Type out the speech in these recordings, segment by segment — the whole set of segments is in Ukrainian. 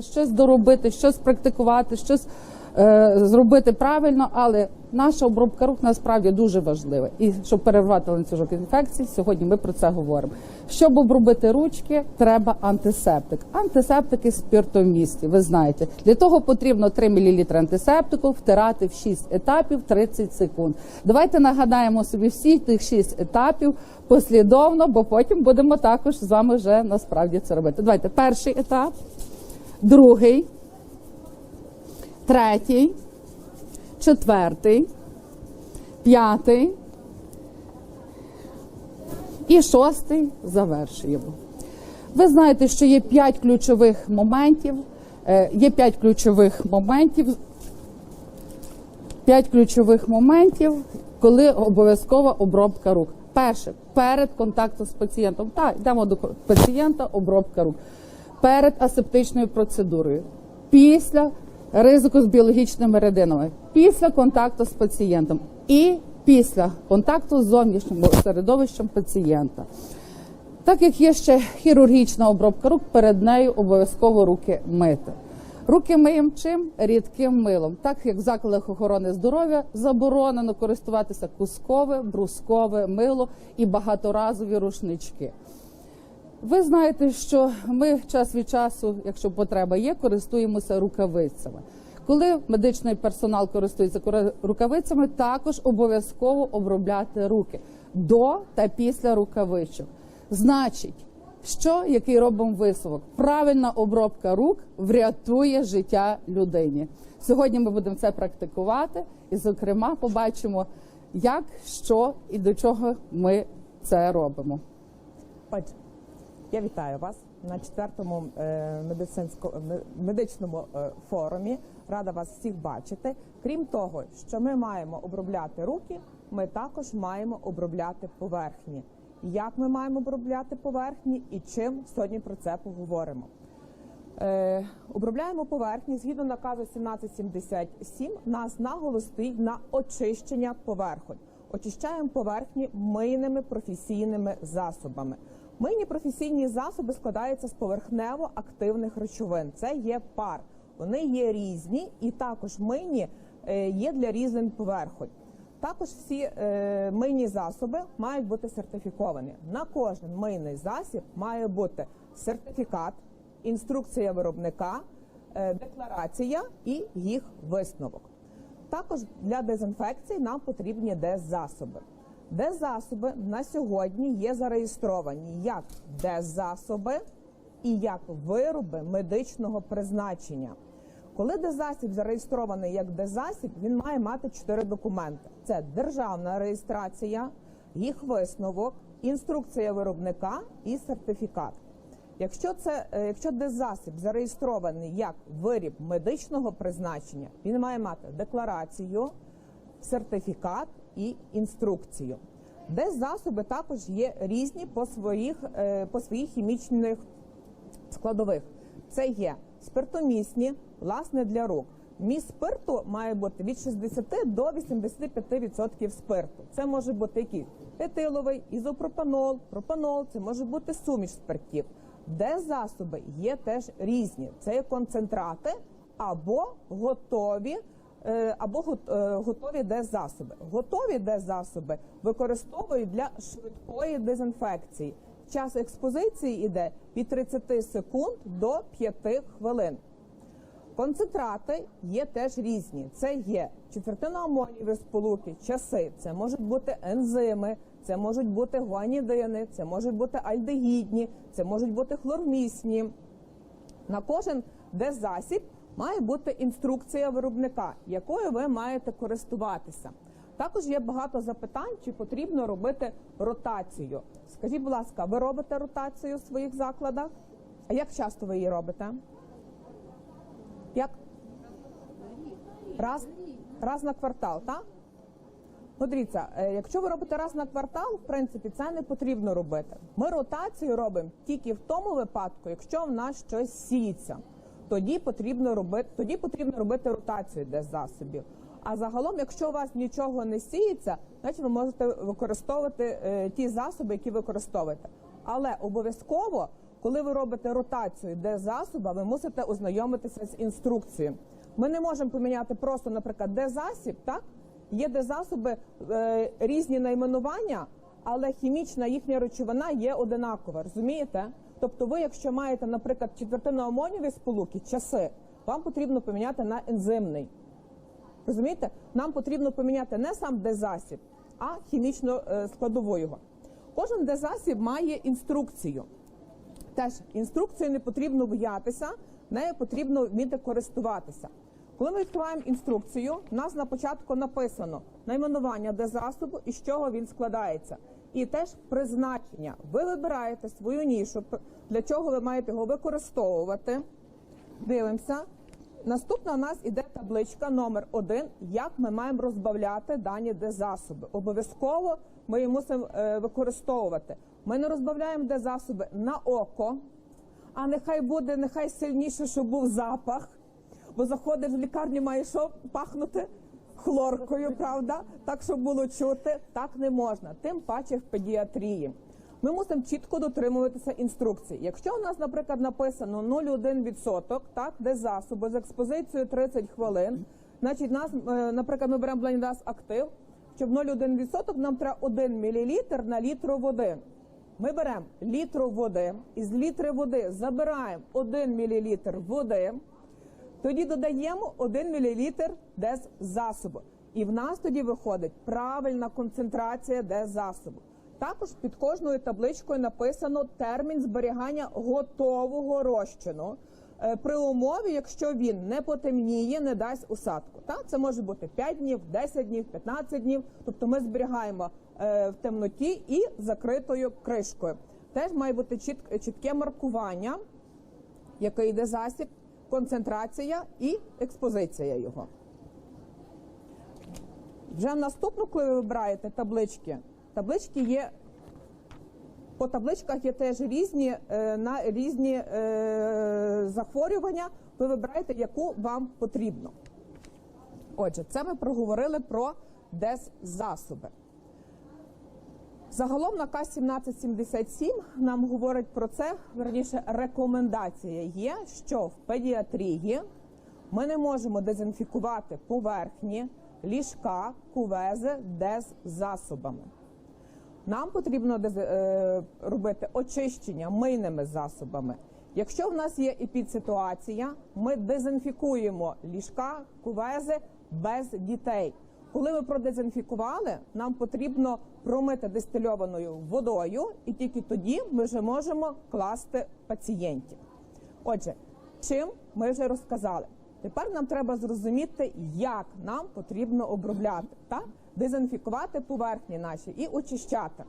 Щось доробити, щось практикувати, щось е, зробити правильно, але наша обробка рук насправді дуже важлива. І щоб перервати ланцюжок інфекцій, сьогодні ми про це говоримо. Щоб обробити ручки, треба антисептик. Антисептики спіртомісті, ви знаєте. Для того потрібно 3 мл антисептику втирати в 6 етапів 30 секунд. Давайте нагадаємо собі всі тих 6 етапів послідовно, бо потім будемо також з вами вже насправді це робити. Давайте перший етап другий, третій, четвертий, п'ятий і шостий завершуємо. Ви знаєте, що є п'ять ключових моментів. е, Є п'ять ключових моментів. П'ять ключових моментів, коли обов'язкова обробка рук. Перше перед контактом з пацієнтом. Так, йдемо до пацієнта, обробка рук. Перед асептичною процедурою, після ризику з біологічними рідинами, після контакту з пацієнтом і після контакту з зовнішнім середовищем пацієнта. Так як є ще хірургічна обробка рук, перед нею обов'язково руки мити. Руки миємо чим? Рідким милом. Так як в закладах охорони здоров'я заборонено користуватися кускове, брускове мило і багаторазові рушнички. Ви знаєте, що ми час від часу, якщо потреба є, користуємося рукавицями. Коли медичний персонал користується рукавицями, також обов'язково обробляти руки до та після рукавичок. Значить, що який робимо висновок? Правильна обробка рук врятує життя людині. Сьогодні ми будемо це практикувати, і, зокрема, побачимо, як, що і до чого ми це робимо. Отже, я вітаю вас на четвертому е, медичному е, форумі. Рада вас всіх бачити. Крім того, що ми маємо обробляти руки, ми також маємо обробляти поверхні. Як ми маємо обробляти поверхні і чим сьогодні про це поговоримо. Е, обробляємо поверхні згідно наказу 1777. Нас наголос стоїть на очищення поверхонь. Очищаємо поверхні мийними професійними засобами. Мийні професійні засоби складаються з поверхнево активних речовин. Це є пар. Вони є різні і також мийні е, є для різних поверхонь. Також всі е, мийні засоби мають бути сертифіковані. На кожен мийний засіб має бути сертифікат, інструкція виробника, е, декларація і їх висновок. Також для дезінфекції нам потрібні деззасоби. Деззасоби на сьогодні є зареєстровані як деззасоби і як вироби медичного призначення. Коли дезасіб зареєстрований як дезасіб, він має мати чотири документи: це державна реєстрація, їх висновок, інструкція виробника і сертифікат. Якщо це е, якщо дезасіб зареєстрований як виріб медичного призначення, він має мати декларацію, сертифікат і інструкцію. Деззасоби також є різні по своїх е, по своїх хімічних складових. Це є спиртомісні, власне для рук. Міст спирту має бути від 60 до 85% спирту. Це може бути який етиловий, ізопропанол, пропанол, це може бути суміш спиртів. Де засоби є теж різні. Це є концентрати або готові. Е, Або е, готові деззасоби. Готові деззасоби використовують для швидкої дезінфекції. Час експозиції йде від 30 секунд до 5 хвилин. Концентрати є теж різні. Це є четвертиноамонієві сполуки, часи, це можуть бути ензими, це можуть бути гуанідини, це можуть бути альдегідні, це можуть бути хлормісні. На кожен дезасіб має бути інструкція виробника, якою ви маєте користуватися. Також є багато запитань, чи потрібно робити ротацію. Скажіть, будь ласка, ви робите ротацію в своїх закладах? А як часто ви її робите? Як? Раз, раз на квартал, так? Ну, е, якщо ви робите раз на квартал, в принципі, це не потрібно робити. Ми ротацію робимо тільки в тому випадку, якщо в нас щось сіється. Тоді потрібно робити, тоді потрібно робити ротацію десь засобів. А загалом, якщо у вас нічого не сіється, значить ви можете використовувати е, ті засоби, які використовуєте. Але обов'язково коли ви робите ротацію де засоба, ви мусите ознайомитися з інструкцією. Ми не можемо поміняти просто, наприклад, де засіб, так? Є де засоби е, різні найменування, але хімічна їхня речовина є одинакова. Розумієте? Тобто, ви, якщо маєте, наприклад, четвертинно амоніві сполуки, часи, вам потрібно поміняти на ензимний. Розумієте? Нам потрібно поміняти не сам дезасіб, а хімічну е, складову його. Кожен дезасіб має інструкцію. Теж інструкцію не потрібно боятися, нею потрібно вміти користуватися. Коли ми відкриваємо інструкцію, у нас на початку написано найменування дезасобу і з чого він складається. І теж призначення. Ви вибираєте свою нішу, для чого ви маєте його використовувати. Дивимося. Наступна у нас іде табличка номер один, як ми маємо розбавляти дані дезасоби. Обов'язково ми її мусимо е, використовувати. Ми не розбавляємо дезасоби на око, а нехай буде, нехай сильніше, щоб був запах. Бо заходиш в лікарню, має що пахнути хлоркою, правда? Так, щоб було чути, так не можна. Тим паче в педіатрії. Ми мусимо чітко дотримуватися інструкцій. Якщо у нас, наприклад, написано 0,1%, так, де засоби з експозицією 30 хвилин, значить, нас, е, наприклад, ми беремо блендас актив, щоб 0,1% нам треба 1 мл на літр води. Ми беремо літру води, із літри води забираємо 1 мл води, тоді додаємо 1 мл деззасобу. І в нас тоді виходить правильна концентрація деззасобу. Також під кожною табличкою написано термін зберігання готового розчину. е, При умові, якщо він не потемніє, не дасть усадку. Так, це може бути 5 днів, 10 днів, 15 днів. Тобто ми зберігаємо е, в темноті і закритою кришкою. Теж має бути чіт- чітке маркування, який йде засіб, концентрація і експозиція його. Вже наступну, коли ви вибираєте таблички, таблички є. По табличках є теж різні е, на різні е, захворювання. Ви вибираєте, яку вам потрібно. Отже, це ми проговорили про деззасоби. Загалом наказ 1777 нам говорить про це, верніше, рекомендація є, що в педіатрії ми не можемо дезінфікувати поверхні, ліжка, кувези деззасобами. Нам потрібно е, робити очищення мийними засобами. Якщо в нас є епідситуація, ми дезінфікуємо ліжка, кувези без дітей. Коли ми продезінфікували, нам потрібно промити дистильованою водою, і тільки тоді ми вже можемо класти пацієнтів. Отже, чим ми вже розказали. Тепер нам треба зрозуміти, як нам потрібно обробляти та дезінфікувати поверхні наші і очищати.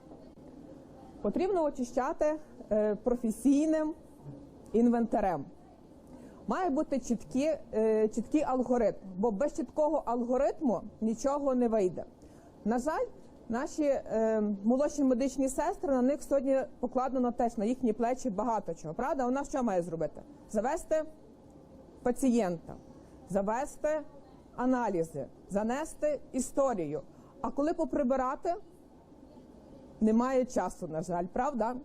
Потрібно очищати е, професійним інвентарем. Має бути чіткі, е, чіткий алгоритм, бо без чіткого алгоритму нічого не вийде. На жаль, наші е, молодші медичні сестри на них сьогодні покладено теж на їхні плечі багато чого. Правда, вона що має зробити? Завести пацієнта, завести аналізи, занести історію. А коли поприбирати, немає часу, на жаль, правда?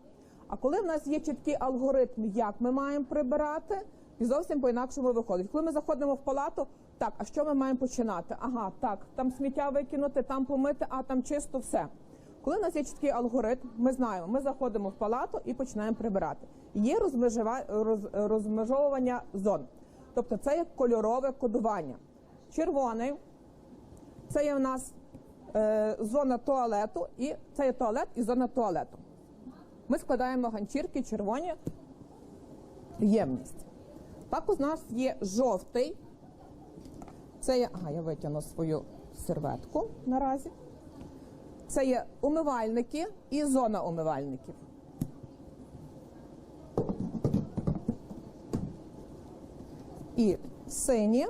А коли в нас є чіткий алгоритм, як ми маємо прибирати, і зовсім по-інакшому виходить. Коли ми заходимо в палату, так, а що ми маємо починати? Ага, так, там сміття викинути, там помити, а там чисто все. Коли в нас є чіткий алгоритм, ми знаємо, ми заходимо в палату і починаємо прибирати. Є розмежовування зон. Тобто це є кольорове кодування. Червоний це є в нас е, зона туалету, і це є туалет і зона туалету. Ми складаємо ганчірки червоні ємність. Також у нас є жовтий. Це є, ага, я витягну свою серветку наразі. Це є умивальники і зона умивальників. І сині.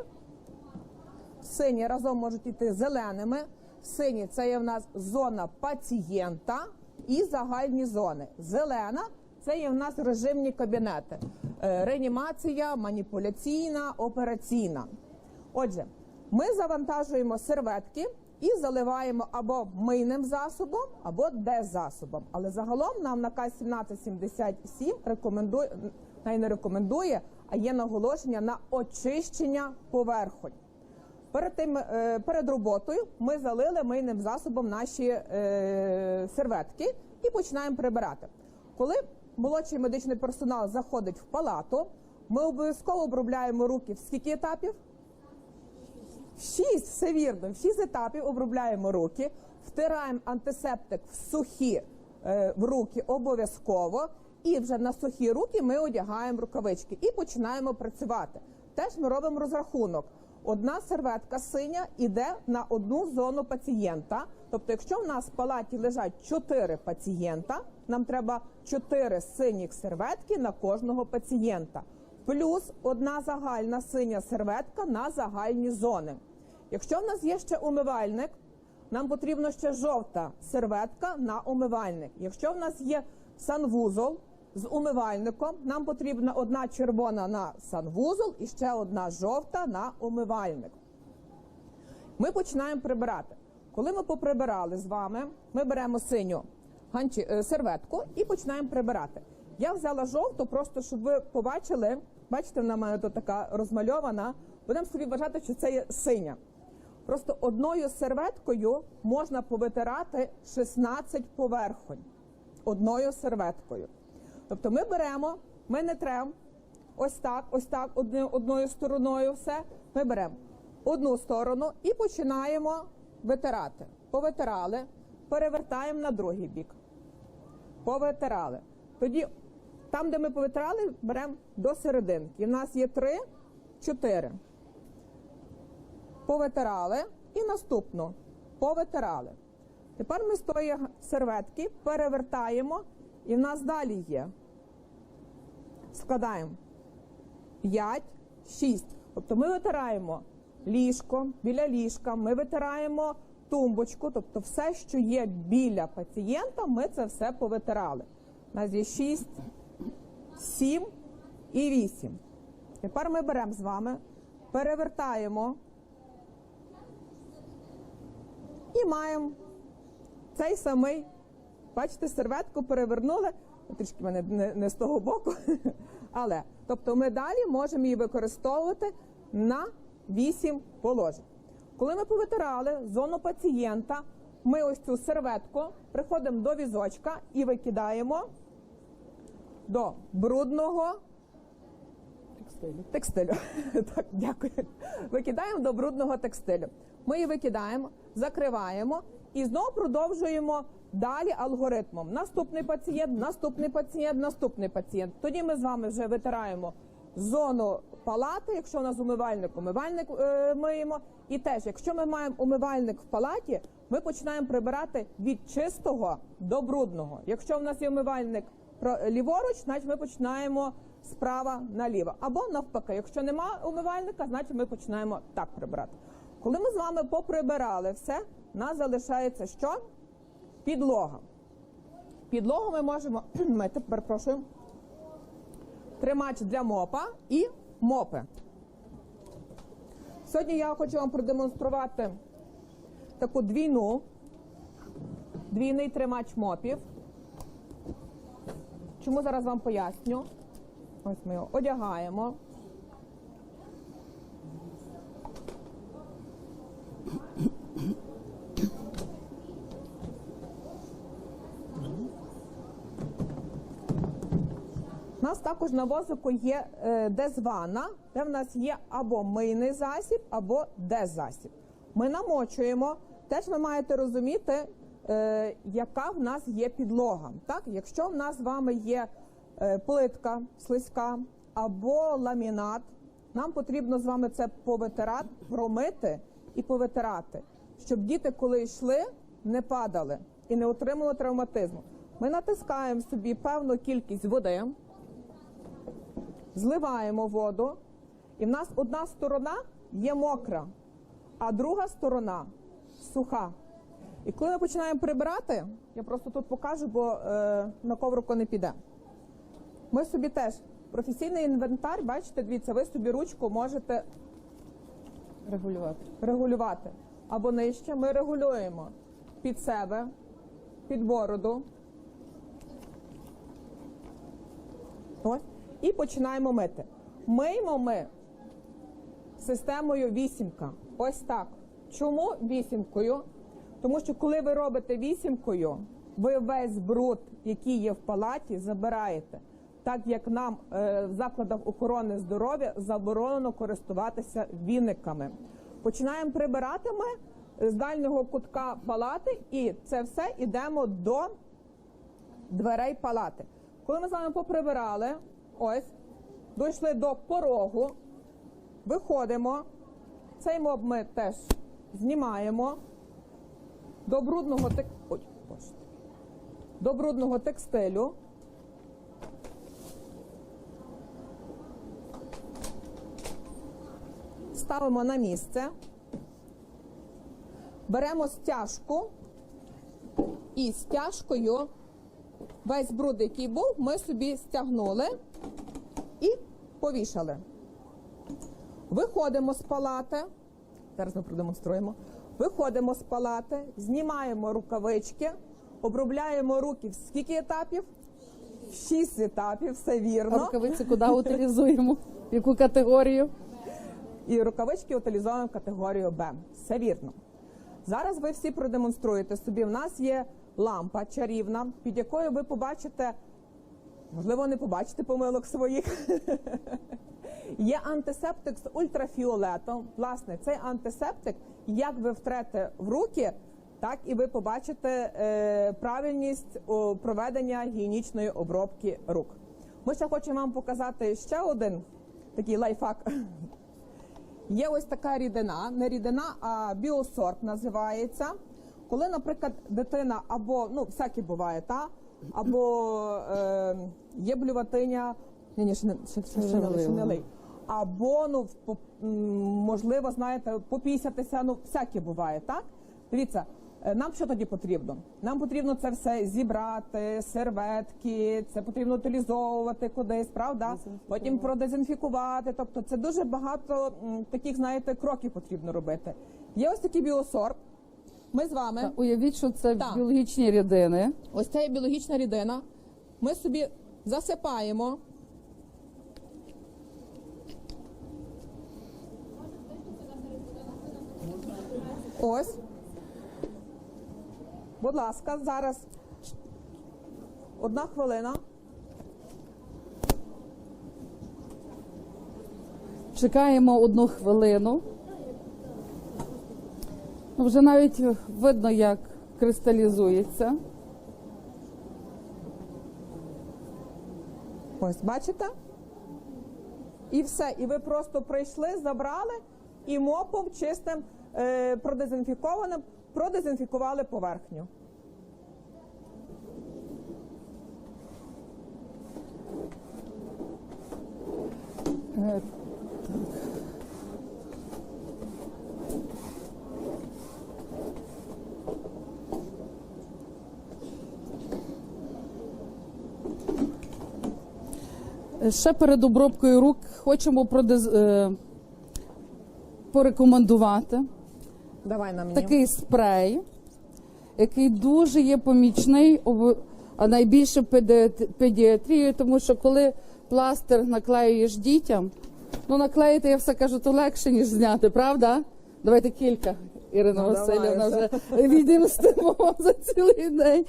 Сині разом можуть йти зеленими. Сині це є в нас зона пацієнта і загальні зони. Зелена це є в нас режимні кабінети. Е, Реанімація, маніпуляційна, операційна. Отже, ми завантажуємо серветки і заливаємо або мийним засобом, або дезасобом. Але загалом нам наказ 1777 рекомендує, навіть не рекомендує, а є наголошення на очищення поверхонь. Перед тим е, перед роботою ми залили мийним засобом наші е, серветки і починаємо прибирати. Коли молодший медичний персонал заходить в палату, ми обов'язково обробляємо руки в скільки етапів? В Шість, все вірно, в шість етапів обробляємо руки, втираємо антисептик в сухі е, в руки обов'язково, і вже на сухі руки ми одягаємо рукавички і починаємо працювати. Теж ми робимо розрахунок. Одна серветка синя йде на одну зону пацієнта. Тобто, якщо в нас в палаті лежать чотири пацієнта, нам треба чотири синіх серветки на кожного пацієнта плюс одна загальна синя серветка на загальні зони. Якщо в нас є ще умивальник, нам потрібно ще жовта серветка на умивальник. Якщо в нас є санвузол з умивальником, нам потрібна одна червона на санвузол і ще одна жовта на умивальник. Ми починаємо прибирати. Коли ми поприбирали з вами, ми беремо синю ганчі, е, серветку і починаємо прибирати. Я взяла жовту, просто щоб ви побачили. Бачите, вона мене тут така розмальована. Будемо собі вважати, що це є синя. Просто одною серветкою можна повитирати 16 поверхонь. Одною серветкою. Тобто ми беремо, ми не тремо ось так, ось так, одною, одною стороною все. Ми беремо одну сторону і починаємо витирати. Повитирали, перевертаємо на другий бік. Повитирали. Тоді там, де ми повитирали, беремо до серединки. У нас є три, чотири. Повитирали і наступну. Повитирали. Тепер ми з тої серветки перевертаємо, і в нас далі є. Складаємо 5, 6. Тобто ми витираємо ліжко, біля ліжка, ми витираємо тумбочку, тобто все, що є біля пацієнта, ми це все повитирали. У нас є 6, 7 і 8. Тепер ми беремо з вами, перевертаємо і маємо цей самий, бачите, серветку перевернули, трішки мене не, не з того боку, але тобто ми далі можемо її використовувати на 8 положень. Коли ми повитирали зону пацієнта, ми ось цю серветку приходимо до візочка і викидаємо до брудного Текстилі. текстилю. Так, дякую. Викидаємо до брудного текстилю. Ми її викидаємо, закриваємо і знову продовжуємо далі алгоритмом. Наступний пацієнт, наступний пацієнт, наступний пацієнт. Тоді ми з вами вже витираємо зону палати. Якщо у нас умивальник, умивальник е, миємо. І теж, якщо ми маємо умивальник в палаті, ми починаємо прибирати від чистого до брудного. Якщо в нас є умивальник ліворуч, значить ми починаємо справа наліво. Або навпаки, якщо нема умивальника, значить ми починаємо так прибирати. Коли ми з вами поприбирали все, нас залишається що? Підлога. Підлогу ми можемо мити, перепрошую, тримач для мопа і мопи. Сьогодні я хочу вам продемонструвати таку двійну, двійний тримач мопів. Чому зараз вам поясню? Ось ми його одягаємо. Також на возику є е, дезвана, де в нас є або мийний засіб, або дезасіб. Ми намочуємо. Теж ви маєте розуміти, е, яка в нас є підлога. Так? Якщо в нас з вами є е, плитка слизька або ламінат, нам потрібно з вами це повитирати, промити і повитирати, щоб діти, коли йшли, не падали і не отримали травматизму. Ми натискаємо собі певну кількість води зливаємо воду, і в нас одна сторона є мокра, а друга сторона суха. І коли ми починаємо прибирати, я просто тут покажу, бо е, на коврику не піде. Ми собі теж професійний інвентар, бачите, дивіться, ви собі ручку можете Регулювати. регулювати. або нижче, ми регулюємо під себе, під бороду. Ось. І починаємо мити. Миємо ми системою вісімка. Ось так. Чому вісімкою? Тому що коли ви робите вісімкою, ви весь бруд, який є в палаті, забираєте. Так як нам е, в закладах охорони здоров'я заборонено користуватися віниками. Починаємо прибирати ми з дальнього кутка палати, і це все йдемо до дверей палати. Коли ми з вами поприбирали, ось, дійшли до порогу, виходимо. Цей моб ми теж знімаємо до брудного тек... Ой, до брудного текстилю. Ставимо на місце. Беремо стяжку і стяжкою весь бруд, який був, ми собі стягнули і повішали. Виходимо з палати. Зараз ми продемонструємо. Виходимо з палати, знімаємо рукавички, обробляємо руки в скільки етапів? Шість етапів, все А вірно. рукавиці куди утилізуємо? Яку категорію? І рукавички утилізовуємо в категорію Б. Все вірно. Зараз ви всі продемонструєте собі. В нас є лампа чарівна, під якою ви побачите, можливо, не побачите помилок своїх. Є антисептик з ультрафіолетом. Власне, цей антисептик, як ви втрете в руки, так і ви побачите е, правильність проведення гігієнічної обробки рук. Ми ще хочемо вам показати ще один такий лайфхак. Є ось така рідина, не рідина, а біосорб називається. Коли, наприклад, дитина або ну всяке буває, та або е, є блюватиня, ні, ні, ще не ще, ще, ще, ще не лий. Або ну по- можливо, знаєте, попісятися, ну всяке буває, так? Дивіться, е, нам що тоді потрібно? Нам потрібно це все зібрати, серветки, це потрібно утилізовувати кудись, правда? Потім продезінфікувати. Тобто, це дуже багато таких, знаєте, кроків потрібно робити. Є ось такий біосорб. Ми з вами. Та Уявіть, що це Так. біологічні рідини. Ось ця є біологічна рідина. Ми собі засипаємо. Ось. Будь ласка, зараз одна хвилина. Чекаємо одну хвилину. Вже навіть видно, як кристалізується. Ось, бачите? І все. І ви просто прийшли, забрали і мопом чистим, е, продезінфікованим, продезінфікували поверхню. Ще перед обробкою рук хочемо продез... е, порекомендувати Давай на мені. такий спрей, який дуже є помічний, а найбільше педіат- педіатрію, тому що коли пластир наклеюєш дітям, ну наклеїти, я все кажу, то легше, ніж зняти, правда? Давайте кілька. Ірина Ну, Васильівна вже відімстимо за цілий день.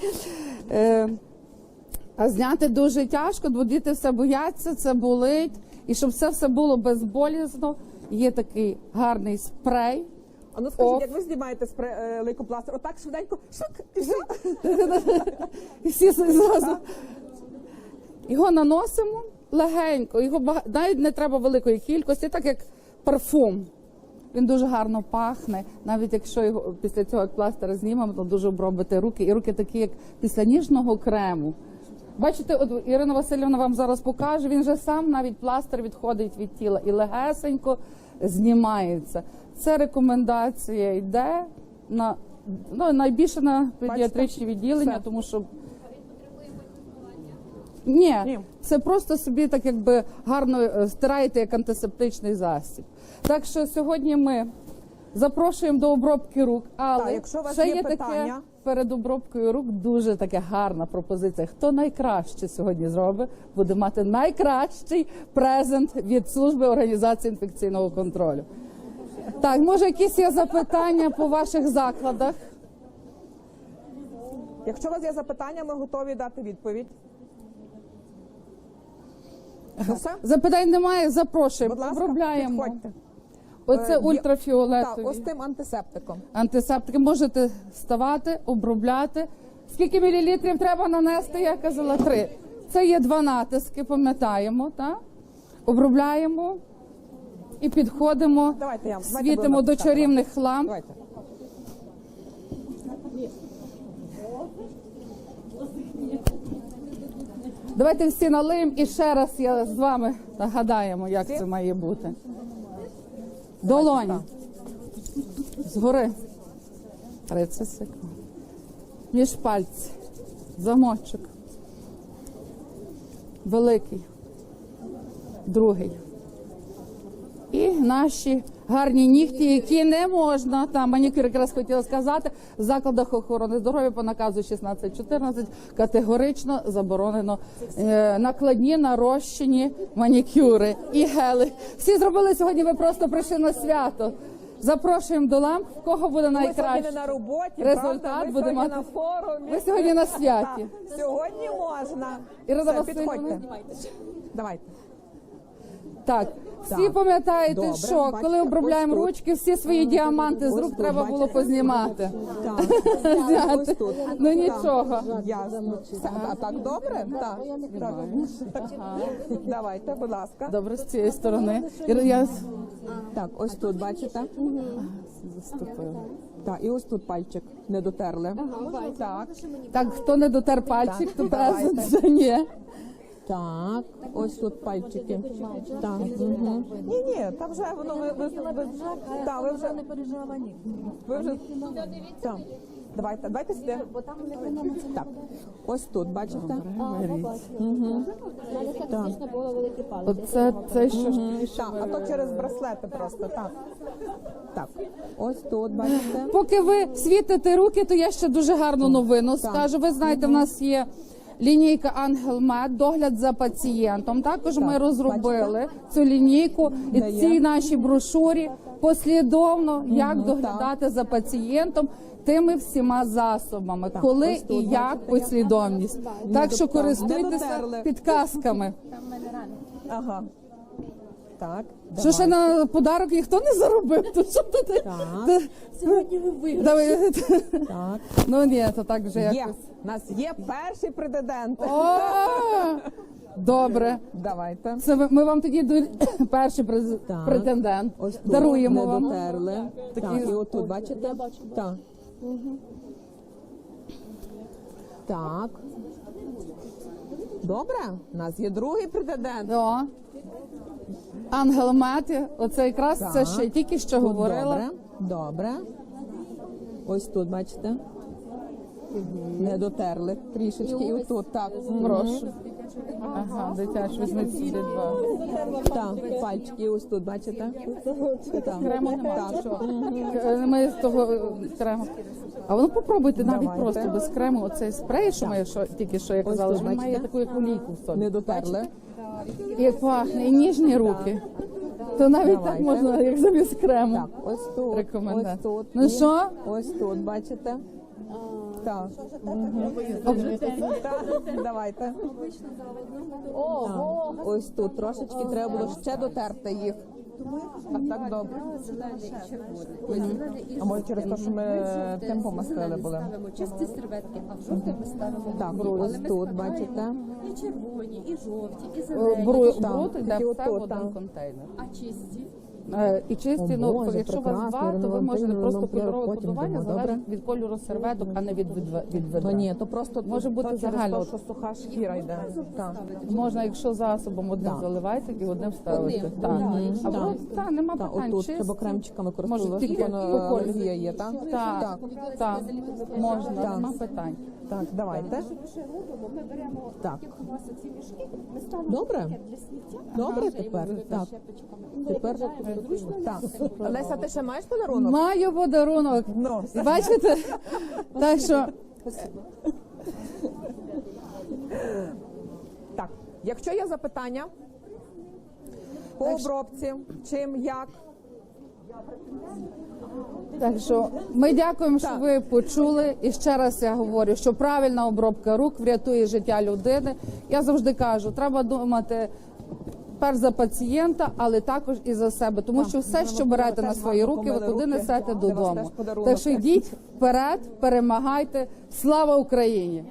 А зняти дуже тяжко, бо діти все бояться, це болить. І щоб це все було безболісно, є такий гарний спрей. А ну скажіть, як ви знімаєте спре... е, лейкопластир? Отак швиденько, шик, і все. І всі зразу. Його наносимо легенько, його бага- навіть не треба великої кількості, так як парфум. Він дуже гарно пахне. Навіть якщо його після цього як пластира знімемо, то дуже обробити руки. І руки такі, як після ніжного крему. Бачите, от Ірина Васильівна вам зараз покаже, він же сам навіть пластир відходить від тіла і легесенько знімається. Це рекомендація йде на ну, найбільше на педіатричні відділення, Все. тому що ні, Ні. це просто собі так якби гарно е, стираєте як антисептичний засіб. Так що сьогодні ми Запрошуємо до обробки рук. Але Так, якщо у вас ще є є таке перед обробкою рук дуже така гарна пропозиція. Хто найкраще сьогодні зробить, буде мати найкращий презент від служби організації інфекційного контролю. Так, може, якісь є запитання по ваших закладах? Якщо у вас є запитання, ми готові дати відповідь. Ну, все? Запитань немає, запрошуємо. Обробляємо. підходьте. Оце Е, ультрафіолетові. Так, ось тим антисептиком. Антисептики можете ставати, обробляти. Скільки мілілітрів треба нанести? Я казала три. Це є два натиски, пам'ятаємо, так? Обробляємо і підходимо, Давайте я- світимо до чарівних ламп. Давайте. Давайте всі налиємо і ще раз я з вами нагадаємо, як це має бути. Долоні. Згори. 30 секунд. Між пальці. Замочок. Великий. Другий. І наші гарні нігті, які не можна, там манікюр якраз хотіла сказати, в закладах охорони здоров'я по наказу 1614 категорично заборонено е, накладні нарощені манікюри і гели. Всі зробили сьогодні, ви просто прийшли на свято. Запрошуємо до ламп, кого буде найкраще. на роботі, Результат? Буде мати- на форумі. Ви сьогодні на святі. Сьогодні можна. Ірина Все, підходьте. Давайте. Так, всі Так. пам'ятаєте, Добре, що бачите, коли обробляємо ось тут. ручки, всі свої діаманти з Ось рук тут, треба було бачите? познімати. Так. Зняти. Ось тут. Ну нічого. Ясно. А так добре? Так. Так. Давайте, будь ласка. Добре, з цієї сторони. Я Так, ось тут, бачите? заступила. Так, і ось тут пальчик не дотерли. Так. Так, хто не дотер пальчик, то давайте. вже ні. Так, ось тут пальчики. Так. Угу. Ні, ні, там вже воно ви, ви, ви, так, ви вже не переживала ні. ви вже так. Давайте, давайте сюди. Так, ось тут, бачите? Так. Було великі. Оце це що ж Так, а то через браслети просто так. Так, ось тут, бачите? Поки ви світите руки, то я ще дуже гарну новину скажу. Ви знаєте, в нас є лінійка Ангел Мед, догляд за пацієнтом. Також ми розробили цю лінійку і цій нашій брошурі послідовно, як доглядати за пацієнтом. Тими всіма засобами, Так, коли і як послідовність. Так що Не користуйтеся підказками. Ага. Так. Що ще на подарок ніхто не заробив? То що? Так. Сьогодні ви виграли. Так. Ну ні, то так вже Є. якось. У нас є перший претендент. О, добре. Давайте. Це ви- ми вам тоді ду- перший през- Так. претендент. Ось тут Даруємо не вам. дотерли. Так, і отут, бачите? Так. Так. Добре, у нас є другий претендент. О. Ангел Меті, оце якраз це ще тільки що Тут говорила. Добре, добре. Ось тут, бачите? Не дотерли трішечки. І отут, так. Прошу. Ага, дитяч, візьміть сюди два. Так, пальчики, ось тут, бачите? Так. Крему немає. Так. Що? Е, Ми з того е, крему. А воно попробуйте навіть Давайте. просто без крему. Оцей спрей, що ми що, тільки що я казала, що він має таку як олійку в собі. Не дотерли. Як пахне, і ніжні руки. То навіть так можна, як замість крему. Так, ось тут, Рекомендація. ось тут. Ну і що? Ось тут, бачите? Так. Давайте. Так. Ось тут трошечки треба було ще дотерти їх. Так, так добре. А може через те, що ми тим помастили були? Чисті серветки, а в жовтий ми ставимо Так, ось тут, бачите? І червоні, і жовті, і зелені, Бру, і бруд так, йде тільки все в один контейнер. а чисті. Е, І чисті, ну Боже, якщо вас два, то ви можете просто кольорове кодування залежить від кольору серветок, а не від від, від ведра. Ну ні, то просто Може бути загально. що суха шкіра йде. Так. Можна, якщо засобом одним Так. заливаєте і одним ставите. Так. А так, нема питань. отут Чисті. треба кремчиками Може, користуватися, тільки кольору. алергія є, так? Так, так, можна, нема питань. Так, давайте. Що ми робимо? Ми беремо Так. як у вас оці мішки, ми ставимо Добре. для сміття. Добре тепер, ми так. щепочками. І Тепер. Зручно так. Леся, ти ще маєш подарунок? Маю подарунок. Ну, Бачите? Так що Так, якщо є запитання по обробці, чим, як, Так що ми дякуємо, що ви почули. І ще раз я говорю, що правильна обробка рук врятує життя людини. Я завжди кажу, треба думати. Перш за пацієнта, але також і за себе, тому що все, що берете на свої руки, ви туди несете додому. Так що йдіть вперед, перемагайте. Слава Україні!